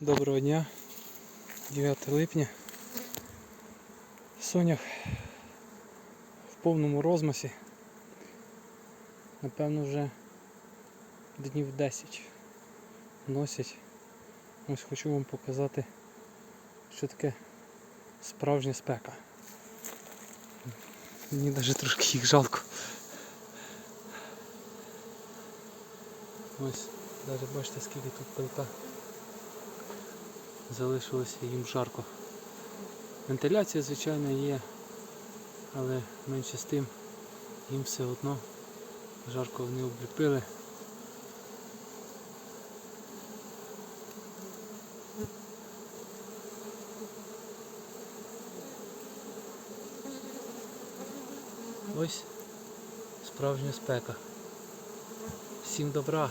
Доброго дня, 9 липня. Сонях в повному розмасі. Напевно вже днів 10 носять. Ось хочу вам показати, що таке справжня спека. Мені навіть трошки їх жалко. Ось, навіть бачите скільки тут пилка залишилося їм жарко. Вентиляція, звичайно, є, але менше з тим їм все одно жарко вони обліпили. Ось справжня спека. Всім добра.